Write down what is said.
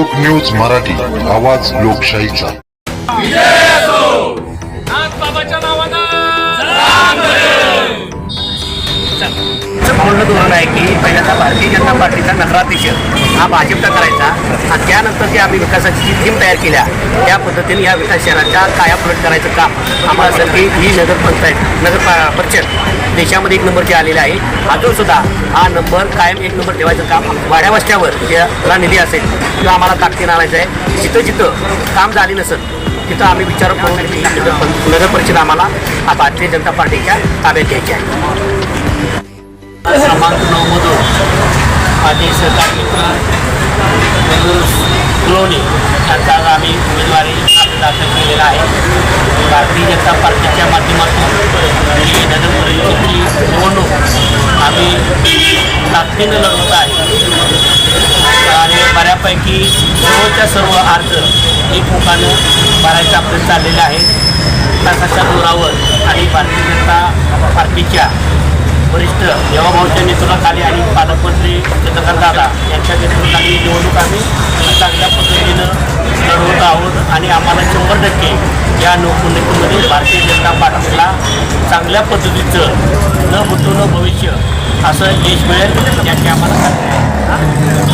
लोक न्यूज मराठी आवाज लोकशाहीचा. पूर्ण धोरण आहे की पहिल्यांदा भारतीय जनता पार्टीचा नगराध्यक्ष हा भाजपचा करायचा आणि त्यानंतर जे आम्ही विकासाची जी थीम तयार केल्या त्या पद्धतीने या विकास शहराच्या कायापलट करायचं काम आम्हाला सर की ही नगरपंचायत नगर परिषद देशामध्ये एक नंबरचे आलेला आहे. अजून सुद्धा हा नंबर कायम एक नंबर ठेवायचं काम वाड्या वस्त्यावर ज्याला निधी असेल किंवा आम्हाला ताकदीन आणायचं आहे. जिथं जिथं काम झाले नसेल तिथं आम्ही विचार करून नगर परिषद आम्हाला हा भारतीय जनता पार्टीच्या ताब्यात घ्यायची आहे. क्रमांक नऊमधून माझे मित्र लोणी यांचा आम्ही उमेदवारी दाखल केलेला आहे. भारतीय जनता पार्टीच्या माध्यमातून ही नगर परिषदेची निवडणूक आम्ही ताकदीनं लढवत आहे. आणि बऱ्यापैकी सर्वच्या सर्व अर्ज एकमुखानं भरायचा प्रयत्न चाललेलं आहे. विकासाच्या जोरावर आणि भारतीय जनता पार्टीच्या वरिष्ठ देवाभाऊच्या नेतृत्वाखाली आणि पालकमंत्री चंद्रकांत दादा यांच्या नेतृत्वाखाली निवडणूक आम्ही चांगल्या पद्धतीनं लढवत आहोत. आणि आम्हाला शंभर टक्के या निवडणुकीमध्ये भारतीय जनता पार्टीला चांगल्या पद्धतीचं न भूतो न भविष्य असं यश मिळेल याची आम्हाला खात्री आहे.